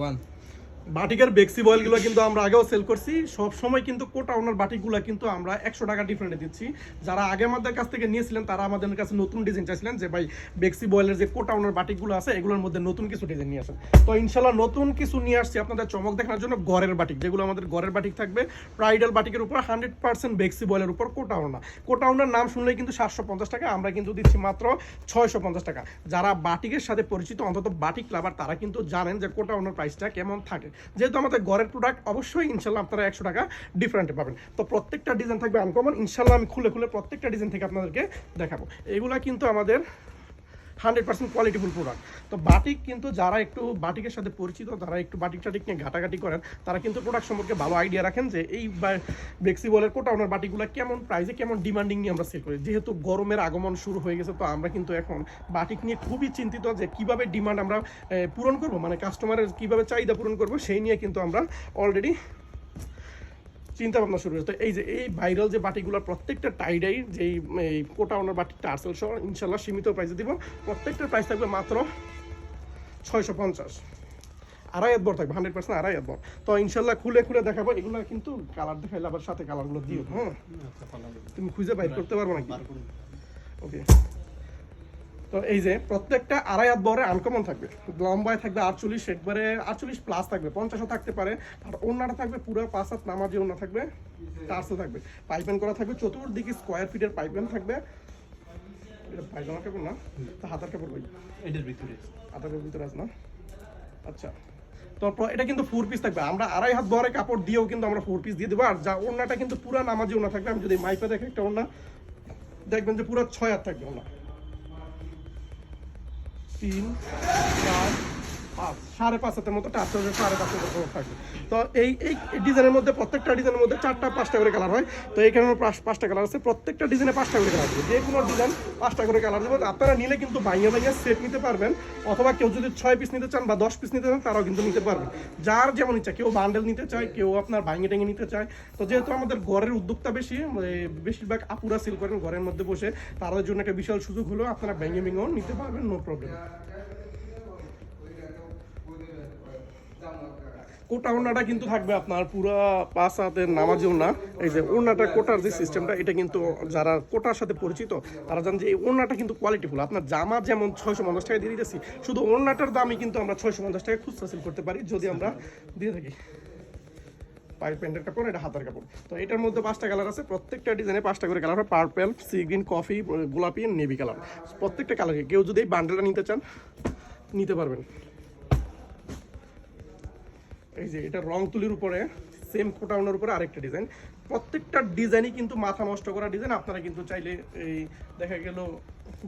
One. বাটিকের বেক্সি বয়েলগুলো কিন্তু আমরা আগেও সেল করছি। সব সময় কিন্তু কোটা ওনার বাটিকগুলো কিন্তু আমরা একশো টাকা ডিফারেন্টে দিচ্ছি। যারা আগে আমাদের কাছ থেকে নিয়েছিলেন, তারা আমাদের কাছে নতুন ডিজাইন চাইছিলেন যে, ভাই, বেক্সি বয়েলের যে কোটা ওনার বাটিকগুলো আছে, এগুলোর মধ্যে নতুন কিছু ডিজাইন নিয়ে আসেন। তো ইনশাল্লাহ নতুন কিছু নিয়ে আসছি আপনাদের চমক দেখানোর জন্য ঘরের বাটিক। যেগুলো আমাদের গড়ের বাটিক থাকবে, প্রাইডাল বাটিকের উপর হান্ড্রেড পার্সেন্ট বেক্সি বয়েলের উপর কোটা ওনা। কোটা ওনার নাম শুনলেই কিন্তু সাতশো পঞ্চাশ টাকা, আমরা কিন্তু দিচ্ছি মাত্র ছয়শো পঞ্চাশ টাকা। যারা বাটিকের সাথে পরিচিত, অন্তত বাটিক লাভার, তারা কিন্তু জানেন যে কোটা ওনার প্রাইসটা কেমন থাকে। যেহেতু আমাদের ঘরের প্রোডাক্ট অবশ্যই ইনশাল্লাহ আপনারা একশো টাকা ডিফারেন্টে পাবেন। তো প্রত্যেকটা ডিজাইন থাকবে আনকমন ইনশাল্লাহ আমি খুলে খুলে প্রত্যেকটা ডিজাইন থেকে আপনাদেরকে দেখাবো। এগুলা কিন্তু আমাদের হান্ড্রেড পার্সেন্ট কোয়ালিটিফুল প্রোডাক্ট তো বাটিক কিন্তু যারা একটু বাটিকের সাথে পরিচিত, তারা একটু বাটিক টাটিক নিয়ে ঘাটাঘাটি করেন, তারা কিন্তু প্রোডাক্ট সম্পর্কে ভালো আইডিয়া রাখেন যে এই ফ্লেক্সিবলের কোটা ওনার বাটিগুলো কেমন প্রাইসে কেমন ডিমান্ডিং নিয়ে আমরা সেল করি। যেহেতু গরমের আগমন শুরু হয়ে গেছে, তো আমরা কিন্তু এখন বাটিক নিয়ে খুবই চিন্তিত যে কীভাবে ডিমান্ড আমরা পূরণ করব মানে কাস্টমারের কীভাবে চাহিদা পূরণ করব, সেই নিয়ে কিন্তু আমরা অলরেডি চিন্তা ভাবনা শুরু হয়েছে। তো এই যে এই ভাইরাল যে বাটিগুলোর প্রত্যেকটা টাইডাই যে এই কোটা ওনার বাটিকটা আর্সেল সহ ইনশাল্লাহ সীমিত প্রাইসে দিব। প্রত্যেকটার প্রাইস থাকবে মাত্র ছয়শো পঞ্চাশ। আড়াই হাত বর থাকবে হান্ড্রেড পার্সেন্ট আড়াই হাত বর তো ইনশাল্লাহ খুলে খুলে দেখাবো এগুলো কিন্তু কালার দেখাইলে আবার সাথে কালারগুলো দিও। হ্যাঁ তুমি খুঁজে বাইর করতে পারব নাকি? ওকে তো এই যে প্রত্যেকটা আড়াই হাত বরে আনকমন থাকবে। লম্বায় থাকবে আটচল্লিশ একবারে আটচল্লিশ প্লাস থাকবে পঞ্চাশও থাকতে পারে। আর অন্যটা থাকবে পুরো পাঁচ হাত নামাজি অন্য থাকবে টার্সও থাকবে। পাইপেন করা থাকবে চতুর্দিকে স্কোয়ার ফিটের পাইপেন থাকবে। এটা পায়জামা কাপড় না? তো হাতার কাপড় বই এটার ভিতরে হাতার কাপড় ভিতরে আছে না? আচ্ছা। তারপর এটা কিন্তু ফোর পিস থাকবে। আমরা আড়াই হাত বরে কাপড় দিয়েও কিন্তু আমরা ফোর পিস দিয়ে দেবো। আর যা কিন্তু পুরা নামাজি ওনা থাকবে। আমি যদি মাইপে দেখে একটা ওড়না দেখবেন যে পুরো ছয় হাত থাকবে ওনা তিন চার পাঁচ সাড়ে পাঁচ মতো টাচ হবে সাড়ে পাঁচ মতো থাকবে তো এই এই ডিজাইনের মধ্যে প্রত্যেকটা ডিজাইনের মধ্যে চারটা পাঁচটা করে কালার হয়। তো এখানে পাঁচ- পাঁচটা কালার আছে। প্রত্যেকটা ডিজাইনে পাঁচটা করে কালার আছে। যে কোনো ডিজাইন পাঁচটা করে কালার দেবো। আপনারা নিলে কিন্তু বাইরে বাইরে সেট নিতে পারবেন। অথবা কেউ যদি ছয় পিস নিতে চান বা দশ পিস নিতে চান তারাও কিন্তু নিতে পারবেন। যার যেমন ইচ্ছা কেউ বান্ডেল নিতে চায় কেউ আপনার ভাঙে টেঙে নিতে চায়। তো যেহেতু আমাদের ঘরের উদ্যোক্তা বেশি এ, বেশিরভাগ আপুরা সেল করেন ঘরের মধ্যে বসে তাদের জন্য একটা বিশাল সুযোগ হলো আপনারা ভেঙে ভেঙেও নিতে পারবেন নো প্রবলেম কোটা ওড়নাটা কিন্তু থাকবে আপনার পুরো পাঁচ হাতের নামাজি ওড়না এই যে ওড়নাটা, কোটার যে সিস্টেমটা এটা কিন্তু যারা কোটার সাথে পরিচিত, তারা জানেন যে এই ওড়নাটা কিন্তু কোয়ালিটিফুল আপনার জামা যেমন ছয়শো পঞ্চাশ টাকা দিয়ে দিতেছি, শুধু ওড়নাটার দামই কিন্তু আমরা ছয়শো পঞ্চাশ টাকা খুচরা সেল করতে পারি, যদি আমরা দিয়ে থাকি। পায়ের প্যান্টের কাপড়, এটা হাতের কাপড়। তো এটার মধ্যে পাঁচটা কালার আছে, প্রত্যেকটা ডিজাইনে পাঁচটা করে কালার হয় পার্পেল সি গ্রিন কফি গোলাপি নেভি কালার প্রত্যেকটা কালার কেউ যদি এই বান্ডেলটা নিতে চান, নিতে পারবেন। এই যে এটা রং তুলির উপরে সেম কোটাউনের উপরে আরেকটা ডিজাইন প্রত্যেকটা ডিজাইনই কিন্তু মাথা নষ্ট করা ডিজাইন আপনারা কিন্তু চাইলে এই দেখা গেল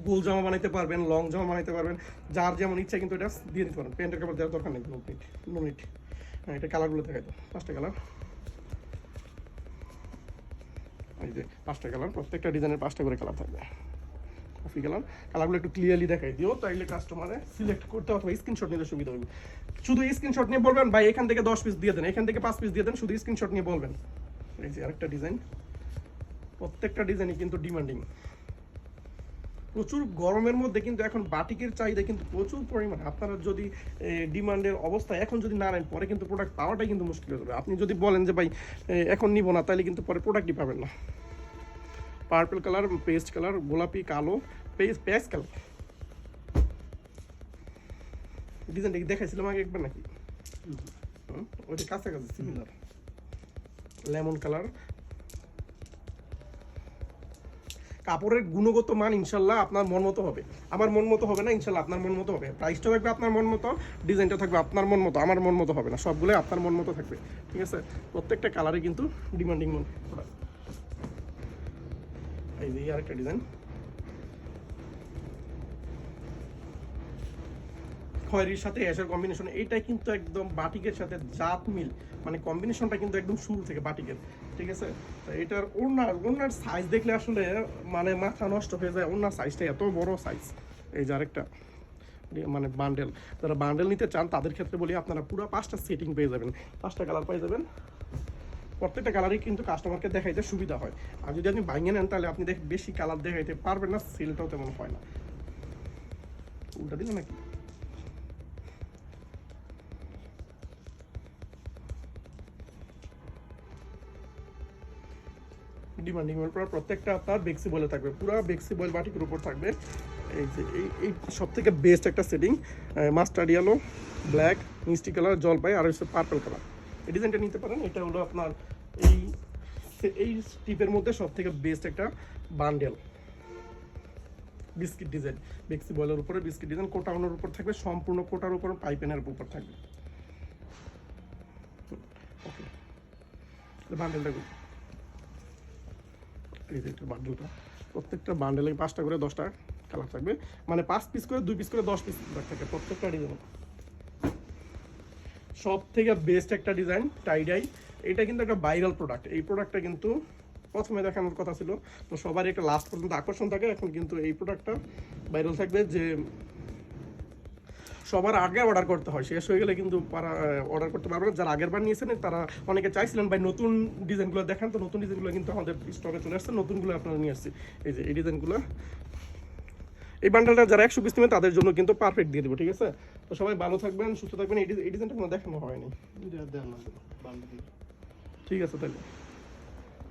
গোল জামা বানাইতে পারবেন লং জামা বানাইতে পারবেন। যার যেমন ইচ্ছা কিন্তু এটা দিয়ে দিতে পারেন প্যান্টের কাপড় দেওয়ার দরকার নেই নো মিনিট হ্যাঁ এটা কালারগুলো দেখাই পাঁচটা কালার এই যে পাঁচটা কালার প্রত্যেকটা ডিজাইনের পাঁচটা করে কালার থাকবে। কফি কালার কালারগুলো একটু ক্লিয়ারলি দেখাই। দিও, তাইলে কাস্টমারে সিলেক্ট করতে অথবা স্ক্রিনশট নিতে সুবিধা হবে। শুধু স্ক্রিনশট নিয়ে বলবেন, ভাই, এখান থেকে দশ পিস দিয়ে দেন, এখান থেকে পাঁচ পিস দিয়ে দেন, শুধু স্ক্রিনশট নিয়ে বলবেন। এই যে আরেকটা ডিজাইন প্রত্যেকটা ডিজাইনই কিন্তু ডিমান্ডিং প্রচুর গরমের মধ্যে কিন্তু এখন বাটিকের চাহিদা কিন্তু প্রচুর পরিমাণে। আপনারা যদি ডিমান্ডের অবস্থা এখন যদি না নেন, পরে কিন্তু প্রোডাক্ট পাওয়াটাই কিন্তু মুশকিল হয়ে যাবে। আপনি যদি বলেন যে, ভাই এখন নিব না তাহলে কিন্তু পরে প্রোডাক্টই পাবেন না। পার্পল কালার পেস্ট কালার গোলাপি, কালো পেস্ট পেস্ট কালার ডিজাইনটা কি দেখাইছিলাম আগে একবার নাকি? ওইটা কাছাকাছি সিমিলার লেমন কালার কাপড়ের গুণগত মান ইনশাল্লাহ আপনার মন মতো হবে। আমার মন মতো হবে না, ইনশাল্লাহ আপনার মন মতো হবে। প্রাইসটা থাকবে আপনার মন মতো ডিজাইনটা থাকবে আপনার মন মতো, আমার মন মতো হবে না। সবগুলোই আপনার মন মতো থাকবে, ঠিক আছে? প্রত্যেকটা কালারে কিন্তু ডিমান্ডিং মন এই যে আরেকটা ডিজাইন সাথে অ্যাশের কম্বিনেশন এইটাই কিন্তু একদম বাটিকের সাথে জাত মিল। মানে কম্বিনেশনটা কিন্তু একদম শুরু থেকে বাটিকের, ঠিক আছে? এটার ওনার ওনার সাইজ দেখলে আসলে মানে মাথা নষ্ট হয়ে যায়। ওনার সাইজটা এত বড় সাইজ এই যে আরেকটা মানে বান্ডেল যারা বান্ডেল নিতে চান, তাদের ক্ষেত্রে বলি আপনারা পুরো পাঁচটা সেটিং পেয়ে যাবেন। পাঁচটা কালার পেয়ে যাবেন। প্রত্যেকটা কালারই কিন্তু কাস্টমারকে দেখাইতে সুবিধা হয়। আর যদি আপনি ভাঙিয়ে নেন, তাহলে আপনি দেখ বেশি কালার দেখাইতে পারবেন না সেলটাও তেমন হয় না। উল্টা দিল নাকি? ডিমান্ডিং ওয়াল প্রত্যেকটা আপনার বেক্সি বলে থাকবে। পুরো বেক্সি বয়েল বাটিকের উপর থাকবে। এই যে, এই এই সব থেকে বেস্ট একটা সেটিং মাস্টার ইয়েলো ব্ল্যাক মিষ্টি কালার জলপাই, আর হচ্ছে পার্পল কালার এই ডিজাইনটা নিতে পারেন। এটা হলো আপনার এই টিপের মধ্যে সব থেকে বেস্ট একটা বান্ডেল বিস্কিট ডিজাইন। বেক্সি বয়েলের উপরে বিস্কিট ডিজাইন, কোটাউনের উপর থাকবে, সম্পূর্ণ কোটার উপর, পাইপেনের উপর থাকবে। বান্ডেলটা বান্ডেলটা প্রত্যেকটা বান্ডেলে পাঁচটা করে দশটা কালার থাকবে। মানে পাঁচ পিস করে, দুই পিস করে, দশ পিস থাকে প্রত্যেকটা ডিজাইন সব থেকে বেস্ট একটা ডিজাইন টাইডাই এটা কিন্তু একটা ভাইরাল প্রোডাক্ট এই প্রোডাক্টটা কিন্তু প্রথমে দেখানোর কথা ছিল। তো সবারই একটা লাস্ট পর্যন্ত আকর্ষণ থাকে। এখন কিন্তু এই প্রোডাক্টটা ভাইরাল থাকবে যে সবার আগে অর্ডার করতে হয়। শেষ হয়ে গেলে কিন্তু অর্ডার করতে পারবে না। যারা আগের বার নিয়েছেন, তারা অনেকে চাইছিলেন, ভাই, নতুন ডিজাইনগুলো দেখান। তো নতুন ডিজাইনগুলো কিন্তু আমাদের স্টকে চলে আসছে। নতুনগুলো আপনারা নিয়ে আসছি। এই যে, এই ডিজাইনগুলো এই বান্ডেলটা যারা একশো পিস তাদের জন্য কিন্তু পারফেক্ট দিয়ে দেবো, ঠিক আছে? তো সবাই ভালো থাকবেন, সুস্থ থাকবেন। এই ডিজাইনটা কোনো দেখানো হয়নি এটা দেন না বান্ধবী ঠিক আছে তাহলে।